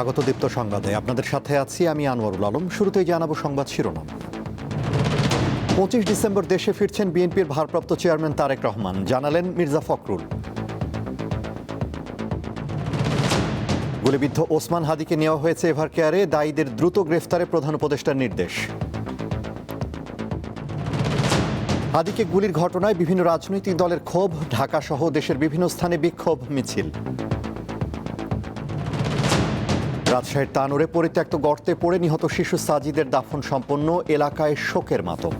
স্বাগত দীপ্ত সংবাদে। আপনাদের সাথে আছি আমি আনোয়ারুল আলম। শুরুতেই জানাব সংবাদ শিরোনাম। পঁচিশ ডিসেম্বর দেশে ফিরছেন বিএনপির ভারপ্রাপ্ত চেয়ারম্যান তারেক রহমান। জানালেন মির্জা ফখরুল। গুলিবিদ্ধ ওসমান হাদিকে নেওয়া হয়েছে এভার কেয়ারে। দায়ীদের দ্রুত গ্রেফতারে প্রধান উপদেষ্টার নির্দেশ। হাদিকে গুলির ঘটনায় বিভিন্ন রাজনৈতিক দলের ক্ষোভ ঢাকা সহ দেশের বিভিন্ন স্থানে বিক্ষোভ মিছিল। রাজশাহীর তানোরে পরিত্যক্ত গর্তে পড়ে নিহত শিশু সাজিদের দাফন সম্পন্ন এলাকায় শোকের মাতম।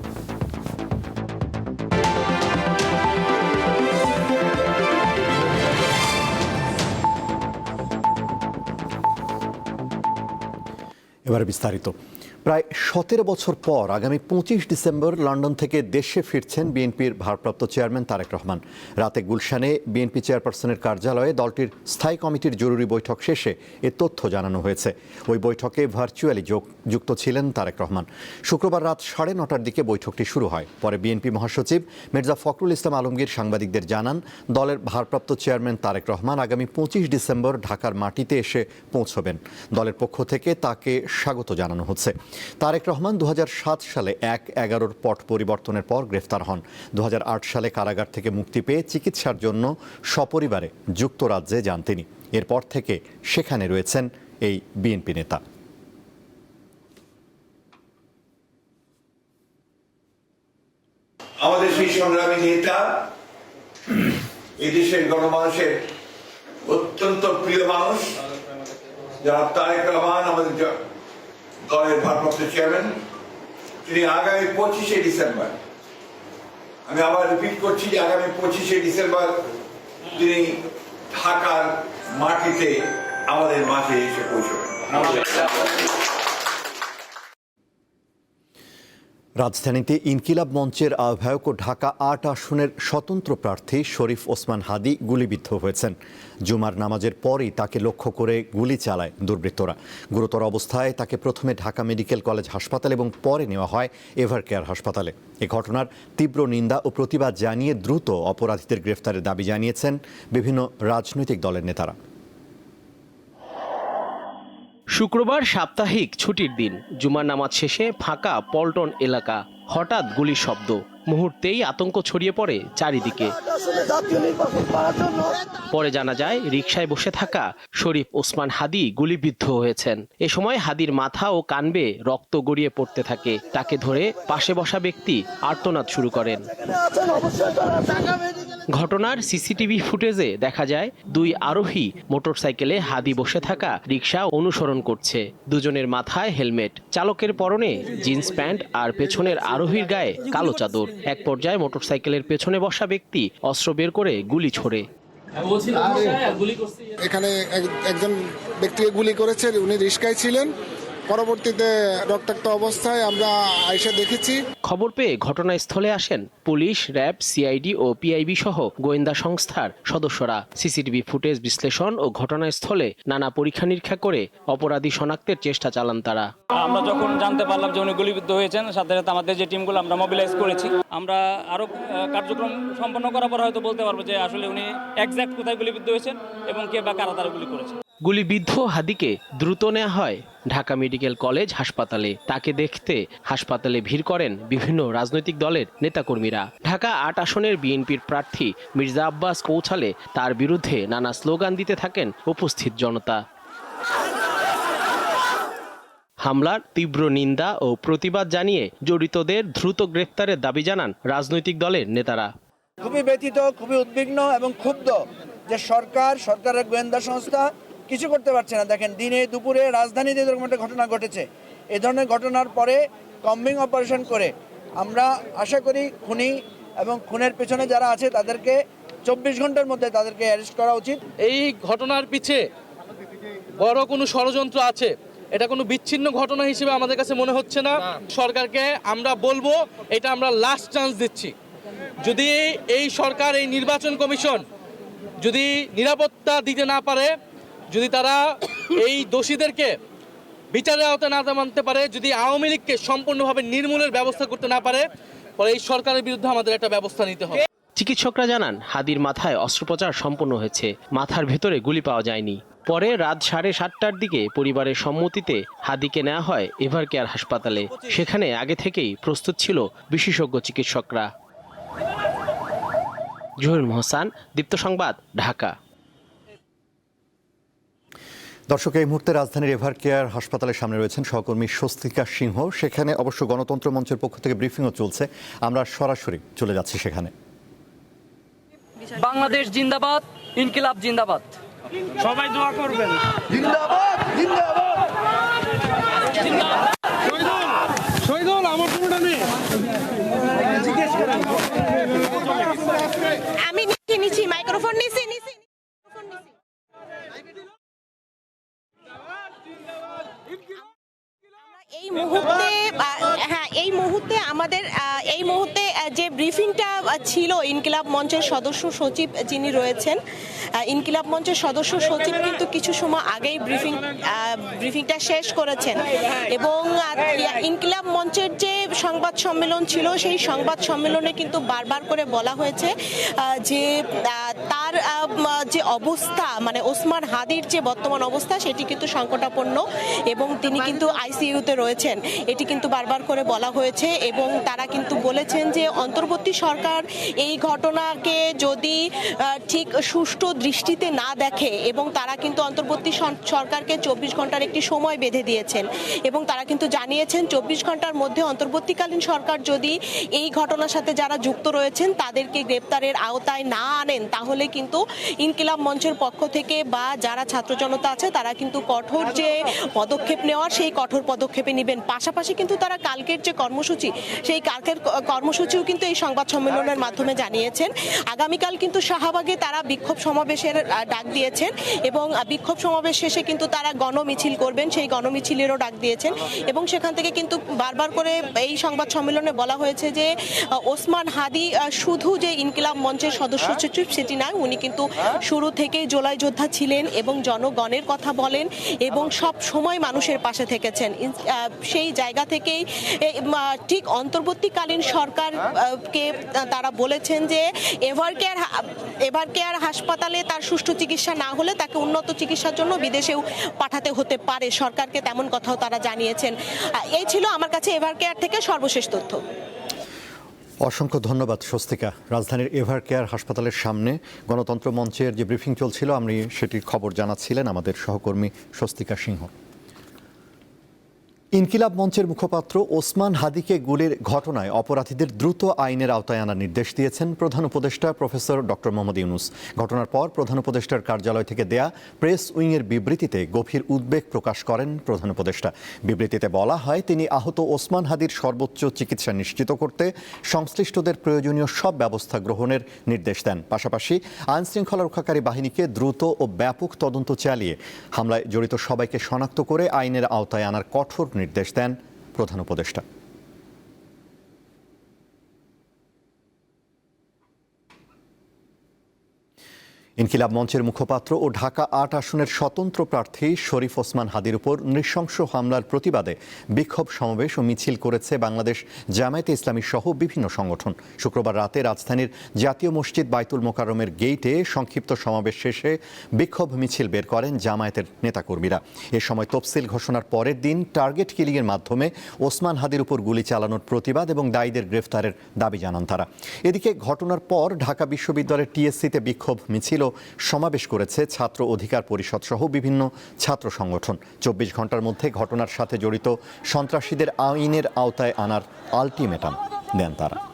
এবার বিস্তারিত। প্রায় সতেরো বছর পর আগামী পঁচিশ ডিসেম্বর লন্ডন থেকে দেশে ফিরছেন বিএনপির ভারপ্রাপ্ত চেয়ারম্যান তারেক রহমান। রাতে গুলশানে বিএনপি চেয়ারপারসনের কার্যালয়ে দলটির স্থায়ী কমিটির জরুরি বৈঠক শেষে এ তথ্য জানানো হয়েছে। ওই বৈঠকে ভার্চুয়ালি যুক্ত ছিলেন তারেক রহমান। শুক্রবার রাত সাড়ে নটার দিকে বৈঠকটি শুরু হয়। পরে বিএনপি মহাসচিব মির্জা ফখরুল ইসলাম আলমগীর সাংবাদিকদের জানান, দলের ভারপ্রাপ্ত চেয়ারম্যান তারেক রহমান আগামী পঁচিশ ডিসেম্বর ঢাকার মাটিতে এসে পৌঁছবেন। দলের পক্ষ থেকে তাকে স্বাগত জানানো হচ্ছে। তারেক রহমান দু হাজার সাত সালে এক এগারোর পট পরিবর্তনের পর গ্রেফতার হন। দু হাজার আট সালে কারাগার থেকে মুক্তি পেয়ে চিকিৎসার জন্য সপরিবারে যুক্তরাজ্যে যান তিনি। এরপর থেকে সেখানে রয়েছেন এই বিএনপি নেতা। আমাদের সেই সংগ্রামী নেতা এদেশের গণমানুষের অত্যন্ত প্রিয় মানুষ, যারা তারেক রহমান, আমাদের দলের ভারপ্রাপ্ত চেয়ারম্যান তিনি আগামী পঁচিশে ডিসেম্বর, আমি আবার রিপিট করছি যে আগামী পঁচিশে ডিসেম্বর তিনি ঢাকার মাটিতে আমাদের মাঝে এসে পৌঁছবেন। রাজধানীতে ইনকিলাব মঞ্চের আহ্বায়ক ও ঢাকা আট আসনের স্বতন্ত্র প্রার্থী শরীফ ওসমান হাদি গুলিবিদ্ধ হয়েছেন। জুমার নামাজের পরই তাকে লক্ষ্য করে গুলি চালায় দুর্বৃত্তরা। গুরুতর অবস্থায় তাকে প্রথমে ঢাকা মেডিকেল কলেজ হাসপাতাল এবং পরে নেওয়া হয় এভার কেয়ার হাসপাতালে। এ ঘটনার তীব্র নিন্দা ও প্রতিবাদ জানিয়ে দ্রুত অপরাধীদের গ্রেফতারের দাবি জানিয়েছেন বিভিন্ন রাজনৈতিক দলের নেতারা। শুক্রবার সাপ্তাহিক ছুটির দিন। জুমার নামাজ শেষে ফাঁকা পল্টন এলাকা। হঠাৎ গুলির শব্দ। মুহূর্তেই আতঙ্ক ছড়িয়ে পড়ে চারিদিকে। পরে জানা যায়, রিকশায় বসে থাকা শরীফ ওসমান হাদি গুলিবিদ্ধ হয়েছেন। এ সময় হাদির মাথা ও কানবে রক্ত গড়িয়ে পড়তে থাকে। তাকে ধরে পাশে বসা ব্যক্তি আর্তনাদ শুরু করেন। ঘটনার সিসিটিভি ফুটেজে দেখা যায়, দুই আরোহী মোটরসাইকেলে হাদি বসে থাকা রিকশা অনুসরণ করছে। দুজনের মাথায় হেলমেট। চালকের পরনে জিন্স প্যান্ট আর পেছনের আরোহীর গায়ে কালো চাদর। এক পর্যায়ে মোটরসাইকেলের পেছনে বসা ব্যক্তি অস্ত্র বের করে গুলি ছোড়ে। এখানে এক- একজন ব্যক্তিকে গুলি করেছে উনি রিস্কায় ছিলেন। পরবর্তীতে রক্তাক্ত অবস্থায় আমরা আইসা দেখেছি। খবর পেয়ে ঘটনাস্থলে আসেন পুলিশ র্যাব সিআইডি ও পিআইবি সহ গোয়েন্দা সংস্থার সদস্যরা। সিসিটিভি ফুটেজ বিশ্লেষণ ও ঘটনাস্থলে নানা পরীক্ষা নিরীক্ষা করে অপরাধী শনাক্তের চেষ্টা চালান তারা। আমরা যখন জানতে পারলাম যে উনি গুলিবিদ্ধ হয়েছেন সাথে সাথে আমাদের যে টিমগুলো আমরা মোবিলাইজ করেছি। আমরা আরও কার্যক্রম সম্পন্ন করার পর হয়তো বলতে পারব যে আসলে উনি একজ্যাক্ট কোথায় গুলিবিদ্ধ হয়েছেন এবং কে বা কারা তারা গুলি করেছে। গুলিবিদ্ধ হাদিকে দ্রুত নেওয়া হয় ঢাকা মেডিকেল কলেজ হাসপাতালে। তাকে দেখতে হাসপাতালে ভিড় করেন বিভিন্ন রাজনৈতিক দলের নেতাকর্মীরা। ঢাকা আট আসনের বিএনপির প্রার্থী মির্জা আব্বাস পৌঁছালে তার বিরুদ্ধে নানা স্লোগান দিতে থাকেন উপস্থিত জনতা। হামলার তীব্র নিন্দা ও প্রতিবাদ জানিয়ে জড়িতদের দ্রুত গ্রেফতারের দাবি জানান রাজনৈতিক দলের নেতারা। খুবই ব্যথিত, খুবই উদ্বিগ্ন এবং ক্ষুব্ধ যে সরকার, সরকারের গোয়েন্দা সংস্থা কিছু করতে পারছে না। দেখেন দিনে দুপুরে রাজধানীতে এরকম একটা ঘটনা ঘটেছে। এ ধরনের ঘটনার পরে কম্বিং অপারেশন করে আমরা আশা করি খুনি এবং খুনের পেছনে যারা আছে তাদেরকে চব্বিশ ঘণ্টার মধ্যে তাদেরকে অ্যারেস্ট করা উচিত। এই ঘটনার পিছে বড় কোনো ষড়যন্ত্র আছে? এটা কোনো বিচ্ছিন্ন ঘটনা হিসেবে আমাদের কাছে মনে হচ্ছে না। সরকারকে আমরা বলব এটা আমরা লাস্ট চান্স দিচ্ছি। যদি এই সরকার এই নির্বাচন কমিশন যদি নিরাপত্তা দিতে না পারে যদি তারা এই দোষীদেরকে বিচারের আওতায় না মানতে পারে, যদি আওয়ামী লীগকে সম্পূর্ণভাবে নির্মূলের ব্যবস্থা করতে না পারে পরে এই সরকারের বিরুদ্ধে আমাদের একটা ব্যবস্থা নিতে হবে। চিকিৎসকরা জানান, হাদির মাথায় অস্ত্রোপচার সম্পন্ন হয়েছে। মাথার ভেতরে গুলি পাওয়া যায়নি। পরে রাত সাড়ে সাতটার দিকে পরিবারের সম্মতিতে হাদিকে নেওয়া হয় এভার কেয়ার হাসপাতালে। সেখানে আগে থেকেই প্রস্তুত ছিল বিশেষজ্ঞ চিকিৎসকরা। জহির মোহসান, দীপ্ত সংবাদ, ঢাকা। দর্শক এই মুহূর্তে রাজধানীর এভার কেয়ার হাসপাতালের সামনে রয়েছেন সহকর্মী স্বস্তিকা সিংহ। সেখানে অবশ্য গণতন্ত্র মঞ্চের পক্ষ থেকে ব্রিফিংও চলছে। আমরা সরাসরি চলে যাচ্ছি সেখানে। বাংলাদেশ জিন্দাবাদ ইনকিলাব জিন্দাবাদ। সবাই দোয়া করবেন। আমি নিচ্ছি নিচ্ছি মাইক্রোফোন নিচ্ছি নিচ্ছি এই মুহূর্তে আহ, হ্যাঁ এই মুহূর্তে আমাদের আহ, এই মুহূর্তে আহ, যে ব্রিফিংটা আহ, ছিল ইনকিলাব মঞ্চের সদস্য সচিব যিনি রয়েছেন। ইনকিলাব মঞ্চের সদস্য সচিব কিন্তু কিছু সময় আগেই ব্রিফিং ব্রিফিংটা শেষ করেছেন। এবং ইনকিলাব মঞ্চের যে সংবাদ সম্মেলন ছিল, সেই সংবাদ সম্মেলনে কিন্তু বারবার করে বলা হয়েছে যে তার যে অবস্থা মানে ওসমান হাদির যে বর্তমান অবস্থা, সেটি কিন্তু সংকটাপন্ন এবং তিনি কিন্তু আইসিইউতে রয়েছেন। এটি কিন্তু বারবার করে বলা হয়েছে এবং তারা কিন্তু বলেছেন যে, অন্তর্বর্তী সরকার এই ঘটনাকে যদি ঠিক সুষ্ঠু দৃষ্টিতে না দেখে এবং তারা কিন্তু অন্তর্বর্তী সরকারকে চব্বিশ ঘণ্টার একটি সময় বেঁধে দিয়েছেন এবং তারা কিন্তু জানিয়েছেন চব্বিশ ঘণ্টার মধ্যে অন্তর্বর্তীকালীন সরকার যদি এই ঘটনার সাথে যারা যুক্ত রয়েছেন তাদেরকে গ্রেপ্তারের আওতায় না আনেন, তাহলে কিন্তু ইনকিলাব মঞ্চের পক্ষ থেকে বা যারা ছাত্র জনতা আছে তারা কিন্তু কঠোর যে পদক্ষেপ নেওয়ার সেই কঠোর পদক্ষেপে নেবেন। পাশাপাশি কিন্তু তারা কালকের যে কর্মসূচি, সেই কালকের কর্মসূচিও কিন্তু এই সংবাদ সম্মেলনের মাধ্যমে জানিয়েছেন। আগামীকাল কিন্তু শাহবাগে তারা বিক্ষোভ সমাবেশের ডাক দিয়েছেন এবং বিক্ষোভ সমাবেশ শেষে কিন্তু তারা গণমিছিল করবেন। সেই গণমিছিলেরও ডাক দিয়েছেন এবং সেখান থেকে কিন্তু বারবার করে এই সংবাদ সম্মেলনে বলা হয়েছে যে ওসমান হাদি শুধু যে ইনকিলাব মঞ্চের সদস্য সচিব সেটি নয়, উনি কিন্তু শুরু থেকেই জোলাই যোদ্ধা ছিলেন এবং জনগণের কথা বলেন এবং সব সময় মানুষের পাশে থেকেছেন। সেই জায়গা থেকেই ঠিক অন্তর্বর্তীকালীন সরকারকে তারা বলেছেন যে এভার কেয়ার এভার কেয়ার হাসপাতালে তার সুষ্ঠু চিকিৎসা না হলে তাকে উন্নত চিকিৎসার জন্য বিদেশেও পাঠাতে হতে পারে। সরকারকে তেমন কথাও তারা জানিয়েছেন। এই ছিল আমার কাছে এভার কেয়ার থেকে সর্বশেষ তথ্য। অসংখ্য ধন্যবাদ, স্বস্তিকা। রাজধানীর এভার কেয়ার হাসপাতালের সামনে গণতন্ত্র মঞ্চের যে ব্রিফিং চলছিল, আপনি সেটির খবর জানাচ্ছিলেন। আমাদের সহকর্মী স্বস্তিকা সিংহ। ইনকিলাব মঞ্চের মুখপাত্র ওসমান হাদিকে গুলির ঘটনায় অপরাধীদের দ্রুত আইনের আওতায় আনার নির্দেশ দিয়েছেন প্রধান উপদেষ্টা প্রফেসর ডক্টর মোহাম্মদ ইউনুস। ঘটনার পর প্রধান উপদেষ্টার কার্যালয় থেকে দেয়া প্রেস উইংয়ের বিবৃতিতে গভীর উদ্বেগ প্রকাশ করেন প্রধান উপদেষ্টা। বিবৃতিতে বলা হয়, তিনি আহত ওসমান হাদির সর্বোচ্চ চিকিৎসা নিশ্চিত করতে সংশ্লিষ্টদের প্রয়োজনীয় সব ব্যবস্থা গ্রহণের নির্দেশ দেন। পাশাপাশি আইন শৃঙ্খলা রক্ষাকারী বাহিনীকে দ্রুত ও ব্যাপক তদন্ত চালিয়ে হামলায় জড়িত সবাইকে শনাক্ত করে আইনের আওতায় আনার কঠোর নির্দেশ দেন প্রধান উপদেষ্টা। ইনকিলাব মঞ্চের মুখপাত্র ও ঢাকা আট আসনের স্বতন্ত্র প্রার্থী শরীফ ওসমান হাদির উপর নৃশংস হামলার প্রতিবাদে বিক্ষোভ সমাবেশ ও মিছিল করেছে বাংলাদেশ জামায়াতে ইসলামী সহ বিভিন্ন সংগঠন। শুক্রবার রাতে রাজধানীর জাতীয় মসজিদ বাইতুল মোকাররমের গেইটে সংক্ষিপ্ত সমাবেশ শেষে বিক্ষোভ মিছিল বের করেন জামায়াতের নেতাকর্মীরা। এ সময় তফসিল ঘোষণার পরের দিন টার্গেট কিলিংয়ের মাধ্যমে ওসমান হাদির উপর গুলি চালানোর প্রতিবাদ এবং দায়ীদের গ্রেফতারের দাবি জানান তারা। এদিকে ঘটনার পর ঢাকা বিশ্ববিদ্যালয়ের টিএসসিতে বিক্ষোভ মিছিল সমাবেশ করেছে ছাত্র অধিকার পরিষদ সহ বিভিন্ন ছাত্র সংগঠন। চব্বিশ ঘণ্টার মধ্যে ঘটনার সাথে জড়িত সন্ত্রাসীদের আইনের আওতায় আনার আলটিমেটাম দেন তারা।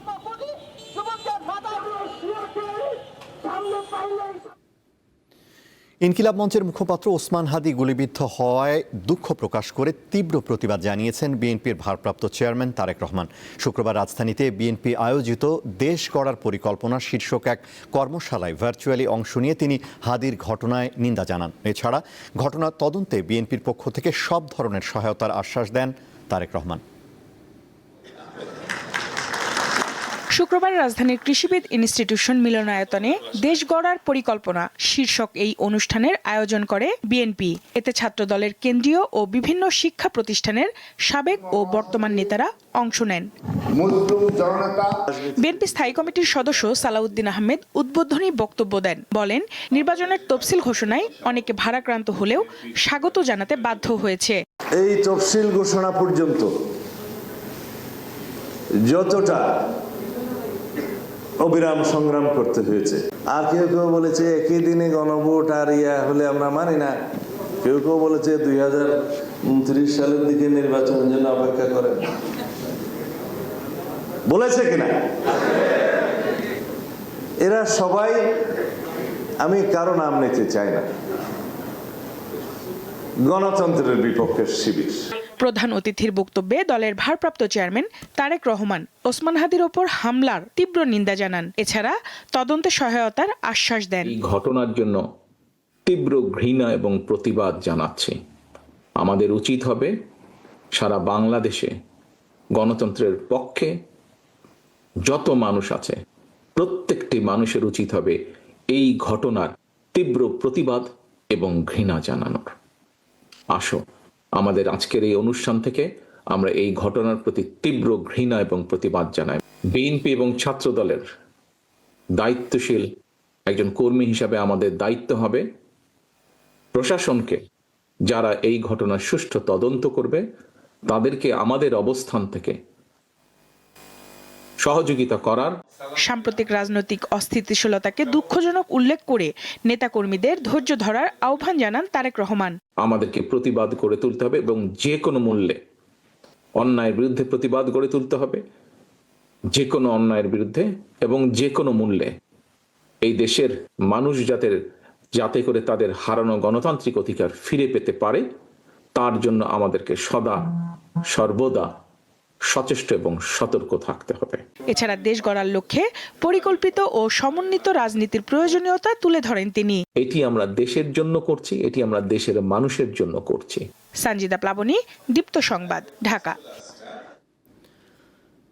ইনকিলাব মঞ্চের মুখপাত্র ওসমান হাদি গুলিবিদ্ধ হওয়ায় দুঃখ প্রকাশ করে তীব্র প্রতিবাদ জানিয়েছেন বিএনপির ভারপ্রাপ্ত চেয়ারম্যান তারেক রহমান। শুক্রবার রাজধানীতে বিএনপি আয়োজিত দেশ গড়ার পরিকল্পনা শীর্ষক এক কর্মশালায় ভার্চুয়ালি অংশ নিয়ে তিনি হাদির ঘটনায় নিন্দা জানান। এছাড়া ঘটনার তদন্তে বিএনপির পক্ষ থেকে সব ধরনের সহায়তার আশ্বাস দেন তারেক রহমান। শুক্রবার রাজধানীর কৃষিবিদ ইনস্টিটিউশন মিলনায়তনে দেশ গড়ার পরিকল্পনা শীর্ষক এই অনুষ্ঠানের আয়োজন করে বিএনপি। এতে ছাত্রদলের কেন্দ্রীয় ও বিভিন্ন শিক্ষা প্রতিষ্ঠানের সাবেক ও বর্তমান নেতারা অংশ নেন। বিএনপি স্থায়ী কমিটির সদস্য সালাউদ্দিন আহমেদ উদ্বোধনী বক্তব্য দেন। বলেন নির্বাচনের তফসিল ঘোষণায় অনেকে ভারাক্রান্ত হলেও স্বাগত জানাতে বাধ্য হয়েছে। এই তফসিল ঘোষণা পর্যন্ত যতটা অবিরাম সংগ্রাম করতে হয়েছে। আর কেউ কেউ বলেছে, একই দিনে গণভোট আর ইয়া হলে আমরা মানি না। কেউ কেউ বলেছে, দুই হাজার উনত্রিশ সালের দিকে নির্বাচনের জন্য অপেক্ষা করেন। বলেছে কিনা? এরা সবাই, আমি কারও নাম নিতে চাই না। গণতন্ত্রের বিপক্ষের শিবির। প্রধান অতিথির বক্তব্যে দলের ভারপ্রাপ্ত চেয়ারম্যান তারেক রহমান ওসমান হাদির ওপর হামলার তীব্র নিন্দা জানান। এছাড়া তদন্তে সহায়তার আশ্বাস দেন। ঘটনার জন্য তীব্র ঘৃণা এবং প্রতিবাদ জানাচ্ছি। আমাদের উচিত হবে সারা বাংলাদেশে গণতন্ত্রের পক্ষে যত মানুষ আছে, প্রত্যেকটি মানুষের উচিত হবে এই ঘটনার তীব্র প্রতিবাদ এবং ঘৃণা জানানোর। আসো। আমাদের আজকের এই অনুষ্ঠান থেকে আমরা এই ঘটনার প্রতি তীব্র ঘৃণা এবং প্রতিবাদ জানাই। বিএনপি এবং ছাত্র দলের দায়িত্বশীল একজন কর্মী হিসাবে আমাদের দায়িত্ব হবে প্রশাসনকে। যারা এই ঘটনার সুষ্ঠু তদন্ত করবে, তাদেরকে আমাদের অবস্থান থেকে সহযোগিতা করার সাম্প্রতিক রাজনৈতিক অস্থিতিশীলতাকে দুঃখজনক উল্লেখ করে নেতাকর্মীদের ধৈর্য ধরার আহ্বান জানান তারেক রহমান। আমাদেরকে প্রতিবাদ করে তুলতে হবে এবং যে কোনো মূল্যে অন্যায়ের বিরুদ্ধে প্রতিবাদ গড়ে তুলতে হবে যে কোনো অন্যায়ের বিরুদ্ধে এবং যে কোনো মূল্যে। এই দেশের মানুষ যাতে যাতে করে তাদের হারানো গণতান্ত্রিক অধিকার ফিরে পেতে পারে, তার জন্য আমাদেরকে সদা সর্বদা সচেষ্ট এবং সতর্ক থাকতে হবে। এছাড়া দেশ গড়ার লক্ষ্যে পরিকল্পিত ও সমন্বিত রাজনীতির প্রয়োজনীয়তা তুলে ধরেন তিনি। এটি আমরা দেশের জন্য করছি এটি আমরা দেশের মানুষের জন্য করছি। সঞ্জিদা প্লাবনী দীপ্ত সংবাদ ঢাকা।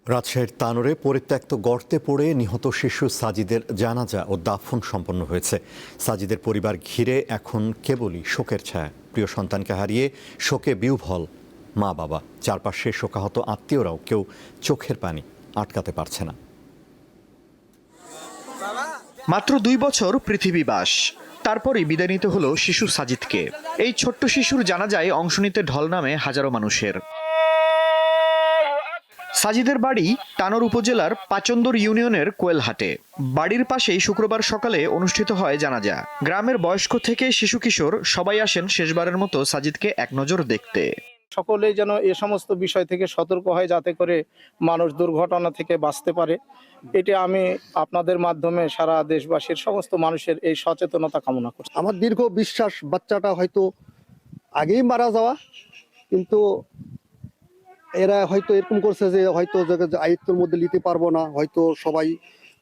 রাজশাহীর তানোরে পরিত্যক্ত গর্তে পড়ে নিহত শিশু সাজিদের জানাজা ও দাফন সম্পন্ন হয়েছে। সাজিদের পরিবার ঘিরে এখন কেবলই শোকের ছায়া। প্রিয় সন্তানকে হারিয়ে শোকে বিউভল মা বাবা, চারপাশে শোকাহত আত্মীয়রাও কেউ চোখের পানি আটকাতে পারছে না। মাত্র দুই বছর পৃথিবী বাস। তারপরই বিদায় নিতে হলো শিশু সাজিদকে। এই ছোট্ট শিশুর জানাজায় অংশ নিতে ঢল নামে হাজারো মানুষের। সাজিদের বাড়ি টানোর উপজেলার পাচন্দর ইউনিয়নের কোয়েলহাটে। বাড়ির পাশেই শুক্রবার সকালে অনুষ্ঠিত হয় জানাজা। গ্রামের বয়স্ক থেকে শিশু কিশোর সবাই আসেন শেষবারের মতো সাজিদকে এক নজর দেখতে। সকলেই যেন এ সমস্ত বিষয় থেকে সতর্ক হয় যাতে করে মানুষ দুর্ঘটনা থেকে বাঁচতে পারে। এটি আমি আপনাদের মাধ্যমে সারা দেশবাসীর সমস্ত মানুষের এই সচেতনতা কামনা করছি। আমার দীর্ঘ বিশ্বাস বাচ্চাটা হয়তো আগেই মারা যাওয়া কিন্তু এরা হয়তো এরকম করছে যে হয়তো আয়ত্তের মধ্যে নিতে পারব না হয়তো সবাই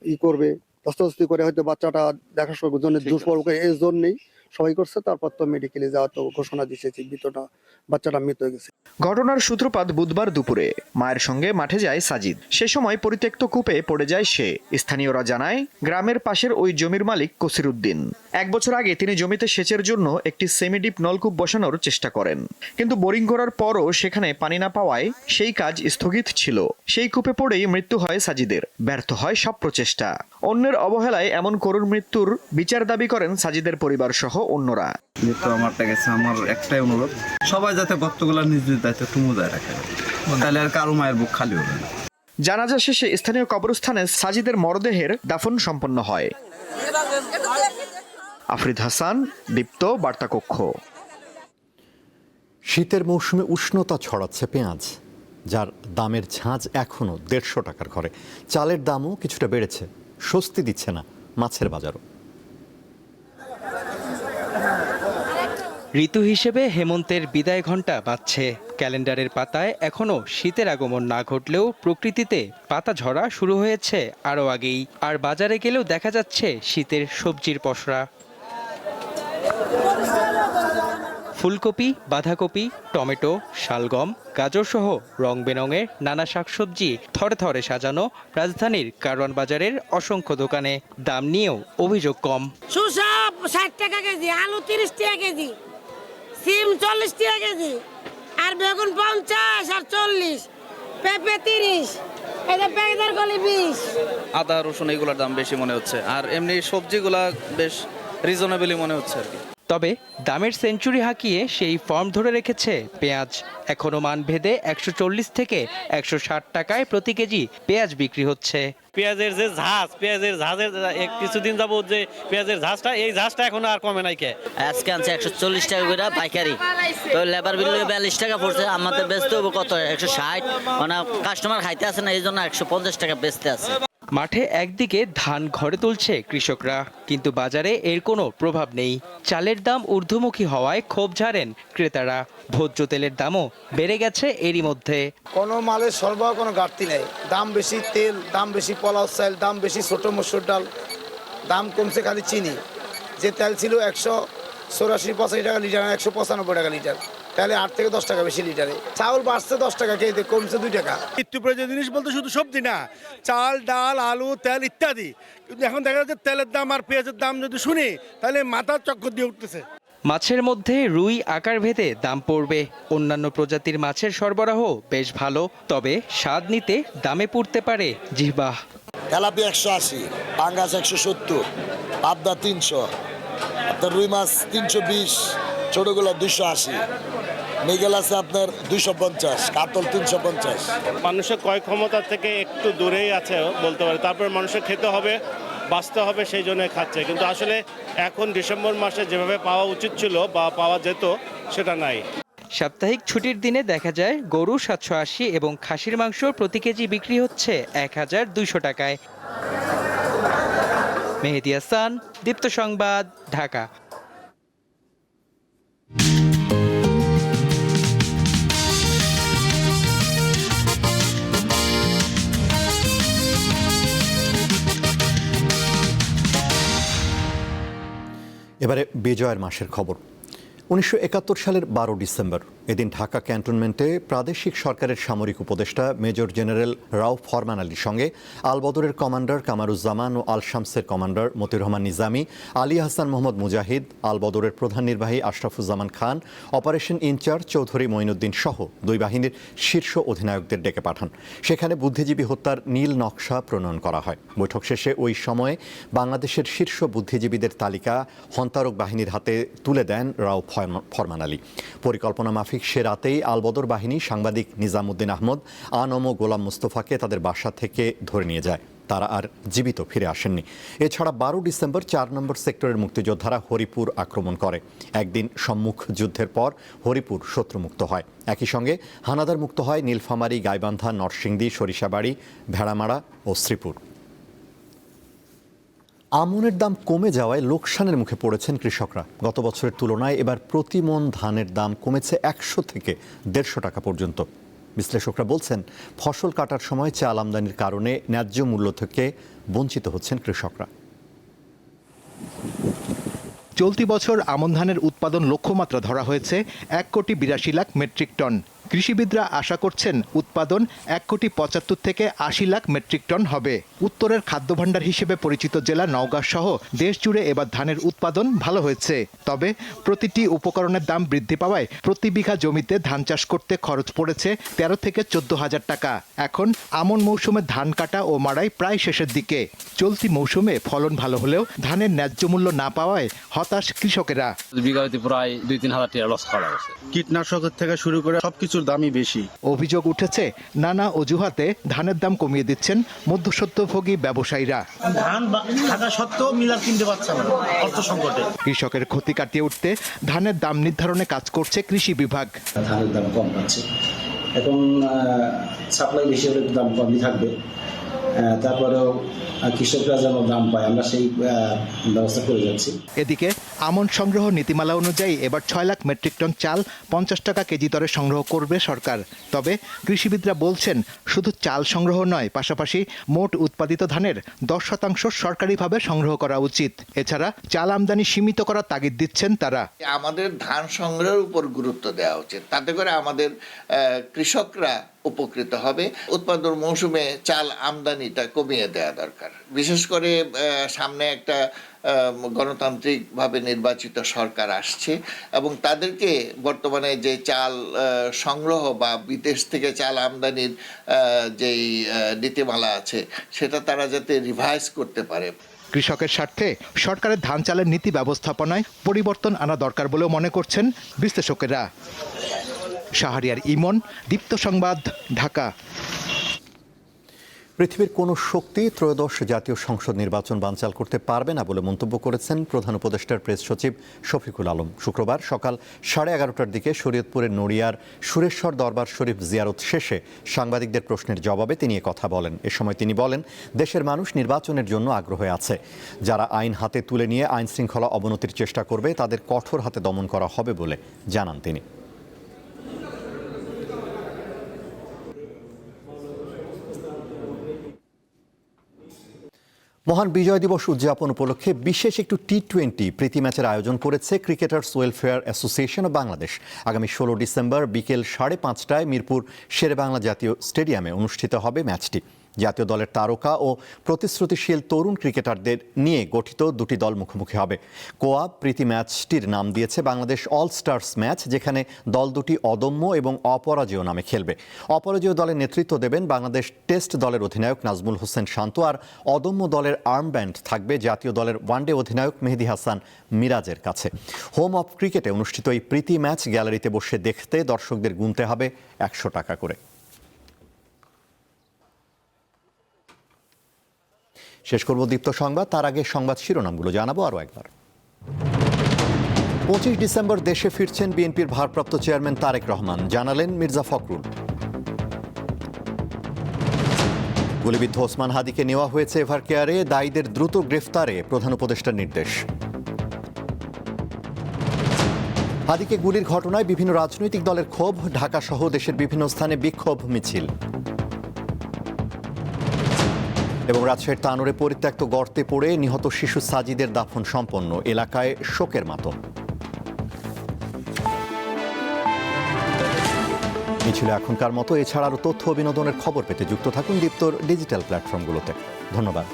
ই করবে দস্তদস্তি করে হয়তো বাচ্চাটা দেখাশোনার জন্য দুষ্পর্ক এর জন্যই সবাই করছে, তারপর তো মেডিকেলে যাওয়া তো ঘোষণা দিয়েছে মৃতটা বাচ্চাটা মৃত হয়ে গেছে। ঘটনার সূত্রপাত বুধবার দুপুরে। মায়ের সঙ্গে মাঠে যায় সাজিদ। সে সময় পরিত্যক্ত কূপে পড়ে যায় সে। স্থানীয়রা জানায়, গ্রামের পাশের ওই জমির মালিক কসিরুদ্দিন এক বছর আগে তিনি জমিতে সেচের জন্য একটি সেমিডিপ নলকূপ বসানোর চেষ্টা করেন। কিন্তু বোরিং করার পরও সেখানে পানি না পাওয়ায় সেই কাজ স্থগিত ছিল। সেই কূপে পড়েই মৃত্যু হয় সাজিদের। ব্যর্থ হয় সব প্রচেষ্টা। অন্যের অবহেলায় এমন করুণ মৃত্যুর বিচার দাবি করেন সাজিদের পরিবার সহ অন্যরা। যেহেতু আমার কাছে আমার একটাই অনুরোধ সবাই যাতে গর্তগুলা নিজ নিজ দায়িত্ব একটু রাখে। তাহলে আর কারও মায়ের বুক খালি হবে না। জানাজা শেষে স্থানীয় কবরস্থানে সাজিদের মরদেহের দাফন সম্পন্ন হয়। আফরিদ হাসান দীপ্ত বার্তাকক্ষ। শীতের মৌসুমে উষ্ণতা ছড়াচ্ছে পেঁয়াজ যার দামের ঝাঁজ এখনও দেড়শো টাকার ঘরে। চালের দামও কিছুটা বেড়েছে। স্বস্তি দিচ্ছে না মাছের বাজারও। ঋতু হিসেবে হেমন্তের বিদায় ঘণ্টা বাজছে। ক্যালেন্ডারের পাতায় এখনও শীতের আগমন না ঘটলেও প্রকৃতিতে পাতা ঝরা শুরু হয়েছে আরও আগেই। আর বাজারে গেলেও দেখা যাচ্ছে শীতের সবজির পসরা। ফুলকপি বাঁধাকপি টমেটো শালগম গাজর সহ রং বেরঙের নানা শাকসবজি থরে থরে সাজানো রাজধানীর কারওয়ান বাজারের অসংখ্য দোকানে দাম নিয়েও অভিযোগ কম। শসা ষাট টাকা কেজি আলু তিরিশ টাকা কেজি সিম চল্লিশ টাকা কেজি আর বেগুন পঞ্চাশ আর চল্লিশ পেঁপে তিরিশ আদা রসুন এগুলোর দাম বেশি মনে হচ্ছে। আর এমনি সবজিগুলা বেশ রিজনেবলই মনে হচ্ছে আর কি। তবে দামের সেঞ্চুরি হাঁকিয়ে সেই ফর্ম ধরে রেখেছে পেঁয়াজ। এখনও মান ভেদে একশো চল্লিশ থেকে একশো ষাট টাকায় প্রতি কেজি পেঁয়াজ বিক্রি হচ্ছে। পেঁয়াজের যে ঝাঁজ পেঁয়াজের ঝাঁজের কিছুদিন যাবত যে পেঁয়াজের ঝাঁজটা এই ঝাঁজটা এখন আর কমে নাই কে? আজকে আনছে একশো চল্লিশ টাকা করে পাইকারি। তো লেবার বিল বিয়াল্লিশ টাকা পড়ছে আমাদের বেচতে হবে কত? একশো ষাট। মানে কাস্টমার খাইতে আসে না এই জন্য একশো পঞ্চাশ টাকা বেচতে আছে। মাঠে একদিকে ধান ঘরে তুলছে কৃষকরা, কিন্তু বাজারে এর কোনো প্রভাব নেই। চালের দাম ঊর্ধ্বমুখী হওয়ায় ক্ষোভ ঝাড়েন ক্রেতারা। ভোজ্য তেলের দামও বেড়ে গেছে এরই মধ্যে। কোনো মালের সরবরাহ, কোনো ঘাটতি নেই। দাম বেশি তেল, দাম বেশি পোলাও চাল, দাম বেশি ছোটো মসুর ডাল, দাম কমছে খালি চিনি। যে তেল ছিল একশো চৌরাশি পঁচাশি টাকা লিটার একশো পঁচানব্বই টাকা লিটার। তাহলে আট থেকে দশ টাকা বেশি লিটারে। চাউল বাড়ছে দশ টাকা খেয়ে কমছে দুই টাকা। নিত্য প্রয়োজনীয় জিনিস বলতে শুধু সবজি না চাল ডাল আলু তেল ইত্যাদি। কিন্তু এখন দেখা যাচ্ছে তেলের দাম আর পেঁয়াজের দাম যদি শুনি তাহলে মাথার চক্কর দিয়ে উঠতেছে। মাছের মধ্যে রুই আকার ভেদে দাম পড়বে। অন্যান্য প্রজাতির মাছের সরবরাহ বেশ ভালো তবে স্বাদ নিতে দামে পড়তে পারে জিহ্বাহ। তেলাপি একশো আশি পাঙ্গাস একশো সত্তর পাবদা তিনশো আপনার রুই মাছ তিনশো বিশ ছোটোগুলো দুশো আশি। মেগেল আছে আপনার দুশো পঞ্চাশ কাতল তিনশো পঞ্চাশ। মানুষের ক্রয় ক্ষমতা থেকে একটু দূরেই আছে বলতে পারে। তারপর মানুষের খেতে হবে বাঁচতে হবে সেই জন্য খাচ্ছে। কিন্তু আসলে এখন ডিসেম্বর মাসে যেভাবে পাওয়া উচিত ছিল বা পাওয়া যেত সেটা নাই। সাপ্তাহিক ছুটির দিনে দেখা যায় গরু সাতশো আশি এবং খাসির মাংস প্রতি কেজি বিক্রি হচ্ছে এক হাজার দুইশো টাকায়। মেহেদি হাসান দীপ্ত সংবাদ ঢাকা। বিজয়ের মাসের খবর। উনিশশো একাত্তর সালের বারো ডিসেম্বর, এদিন ঢাকা ক্যান্টনমেন্টে প্রাদেশিক সরকারের সামরিক উপদেষ্টা মেজর জেনারেল রাও ফরমান আলীর সঙ্গে আলবদরের কমান্ডার কামারুজ্জামান ও আল শামসের কমান্ডার মতিউর রহমান নিজামি, আলী হাসান মোহাম্মদ মুজাহিদ, আলবদরের প্রধান নির্বাহী আশরাফুজ্জামান খান, অপারেশন ইনচার্জ চৌধুরী মঈনুদ্দিন সহ দুই বাহিনীর শীর্ষ অধিনায়কদের ডেকে পাঠান। সেখানে বুদ্ধিজীবী হত্যার নীল নকশা প্রণয়ন করা হয়। বৈঠক শেষে ওই সময়ে বাংলাদেশের শীর্ষ বুদ্ধিজীবীদের তালিকা হন্তারক বাহিনীর হাতে তুলে দেন রাও ফরমান আলী। পরিকল্পনা মাফিক সে রাতেই আলবদর বাহিনী সাংবাদিক নিজামুদ্দিন আহমদ, আনম ও গোলাম মুস্তফাকে তাদের বাসা থেকে ধরে নিয়ে যায়। তারা আর জীবিত ফিরে আসেননি। এছাড়া বারো ডিসেম্বর চার নম্বর সেক্টরের মুক্তিযোদ্ধারা হরিপুর আক্রমণ করে। একদিন সম্মুখ যুদ্ধের পর হরিপুর শত্রুমুক্ত হয়। একই সঙ্গে হানাদার মুক্ত হয় নীলফামারী, গাইবান্ধা, নরসিংদী, সরিষাবাড়ি, ভেড়ামারা ও শ্রীপুর। আমনের দাম কমে যাওয়ায় লোকসানের মুখে পড়েছেন কৃষকরা। গত বছরের তুলনায় এবার প্রতি মন ধানের দাম কমেছে একশো থেকে দেড়শো টাকা পর্যন্ত। বিশ্লেষকরা বলছেন, ফসল কাটার সময় চাল আমদানির কারণে ন্যায্য মূল্য থেকে বঞ্চিত হচ্ছেন কৃষকরা। চলতি বছর আমন ধানের উৎপাদন লক্ষ্যমাত্রা ধরা হয়েছে এক কোটি বিরাশি লাখ মেট্রিক টন। কৃষিবিদরা আশা করছেন উৎপাদন এক কোটি পঁচাত্তর থেকে আশি লাখ মেট্রিক টন হবে। উত্তরের খাদ্য ভাণ্ডার হিসেবে পরিচিত জেলা নওগাঁ সহ দেশ জুড়ে এবার ধানের উৎপাদন ভালো হয়েছে। তবে প্রতিটি উপকরণের দাম বৃদ্ধি পাওয়ায় প্রতি বিঘা জমিতে ধান চাষ করতে খরচ পড়েছে তেরো থেকে চোদ্দ হাজার টাকা। এখন আমন মৌসুমে ধান কাটা ও মাড়াই প্রায় শেষের দিকে। চলতি মৌসুমে ফলন ভালো হলেও ধানের ন্যায্য মূল্য না পাওয়ায় হতাশ কৃষকেরা। বিঘাতে প্রায় দুই তিন হাজার টাকা লস করা গেছে কীটনাশকের থেকে শুরু করে সবকিছুর দামই বেশি। অভিযোগ উঠেছে নানা অজুহাতে ধানের দাম কমিয়ে দিচ্ছেন মধ্যস্বত্বভোগী ব্যবসায়ীরা। ধান থাকা সত্ত্বেও মিলার কিনতে পারছে না অর্থ সংকটে। কৃষকের ক্ষতি কাটিয়ে উঠতে ধানের দাম নির্ধারণে কাজ করছে কৃষি বিভাগ। ধানের দাম কম পাচ্ছে এখন সাপ্লাই বেশি হলে দাম কমই থাকবে। তারপরেও কৃষকরা যেন দাম পায় আমরা সেই ব্যবস্থা করে যাচ্ছি। এদিকে আমন সংগ্রহ নীতিমালা অনুযায়ী এবার ছয় লাখ মেট্রিক টন চাল পঞ্চাশ টাকা কেজি দরে সংগ্রহ করবে সরকার। তবে কৃষিবিদরা বলছেন, শুধু চাল সংগ্রহ নয়, পাশাপাশি মোট উৎপাদিত ধানের দশ শতাংশ সরকারিভাবে সংগ্রহ করা উচিত। এছাড়া চাল আমদানি সীমিত করার তাগিদ দিচ্ছেন তারা। আমাদের ধান সংগ্রহের উপর গুরুত্ব দেওয়া উচিত। তাতে করে আমাদের কৃষকরা উপকৃত হবে। উৎপাদন মৌসুমে চাল আমদানিটা কমিয়ে দেওয়া দরকার। বিশেষ করে সামনে একটা গণতান্ত্রিকভাবে নির্বাচিত সরকার আসছে এবং তাদেরকে বর্তমানে যে চাল সংগ্রহ বা বিদেশ থেকে চাল আমদানির যেই নীতিমালা আছে, সেটা তারা যাতে রিভাইজ করতে পারে। কৃষকের স্বার্থে সরকারের ধান চালের নীতি ব্যবস্থাপনায় পরিবর্তন আনা দরকার বলেও মনে করছেন বিশ্লেষকেরা। শাহরিয়ার ইমন, দীপ্ত সংবাদ, ঢাকা। পৃথিবীর কোনো শক্তি ত্রয়োদশ জাতীয় সংসদ নির্বাচন বানচাল করতে পারবে না বলে মন্তব্য করেছেন প্রধান উপদেষ্টার প্রেস সচিব শফিকুল আলম। শুক্রবার সকাল সাড়ে এগারোটার দিকে শরীয়তপুরের নড়িয়ার সুরেশ্বর দরবার শরীফ জিয়ারত শেষে সাংবাদিকদের প্রশ্নের জবাবে তিনি কথা বলেন। এ সময় তিনি বলেন, দেশের মানুষ নির্বাচনের জন্য আগ্রহে আছে। যারা আইন হাতে তুলে নিয়ে আইন শৃঙ্খলা অবনতির চেষ্টা করবে, তাদের কঠোর হাতে দমন করা হবে বলে জানান তিনি। মহান বিজয় দিবস উদযাপন উপলক্ষে বিশেষ একটু টি টোয়েন্টি প্রীতি ম্যাচের আয়োজন করেছে cricketers welfare association of Bangladesh. আগামী ষোলো ডিসেম্বর বিকেল সাড়ে পাঁচটায় মিরপুর শেরে বাংলা জাতীয় স্টেডিয়ামে অনুষ্ঠিত হবে ম্যাচটি। জাতীয় দলের তারকা ও প্রতিশ্রুতিশীল তরুণ ক্রিকেটারদের নিয়ে গঠিত দুটি দল মুখোমুখি হবে। কোয়া প্রীতি ম্যাচটির নাম দিয়েছে বাংলাদেশ অল স্টার্স ম্যাচ, যেখানে দল দুটি অদম্য এবং অপরাজেয় নামে খেলবে। অপরাজেয় দলের নেতৃত্ব দেবেন বাংলাদেশ টেস্ট দলের অধিনায়ক নাজমুল হোসেন শান্ত আর অদম্য দলের আর্মব্যান্ড থাকবে জাতীয় দলের ওয়ানডে অধিনায়ক মেহেদি হাসান মিরাজের কাছে। হোম অফ ক্রিকেটে অনুষ্ঠিত এই প্রীতি ম্যাচ গ্যালারিতে বসে দেখতে দর্শকদের গুনতে হবে একশো টাকা করে। শেষ করব দীপ্ত সংবাদ। তার আগে সংবাদ শিরোনামগুলো জানাব আরও একবার। পঁচিশ ডিসেম্বর দেশে ফিরছেন বিএনপির ভারপ্রাপ্ত চেয়ারম্যান তারেক রহমান, জানালেন মির্জা ফখরুল। গুলিবিদ্ধ ওসমান হাদিকে নেওয়া হয়েছে এভার কেয়ারে, দায়ীদের দ্রুত গ্রেফতারে প্রধান উপদেষ্টার নির্দেশ। হাদিকে গুলির ঘটনায় বিভিন্ন রাজনৈতিক দলের ক্ষোভ, ঢাকা সহ দেশের বিভিন্ন স্থানে বিক্ষোভ মিছিল। এবং রাজশাহীর তানোরে পরিত্যক্ত গর্তে পড়ে নিহত শিশু সাজিদের দাফন সম্পন্ন। এলাকায় শোকের মাতম। এই ছিল এখনকার মতো। এছাড়া আরও তথ্য বিনোদনের খবর পেতে যুক্ত থাকুন দীপ্তর ডিজিটাল প্ল্যাটফর্মগুলোতে। ধন্যবাদ।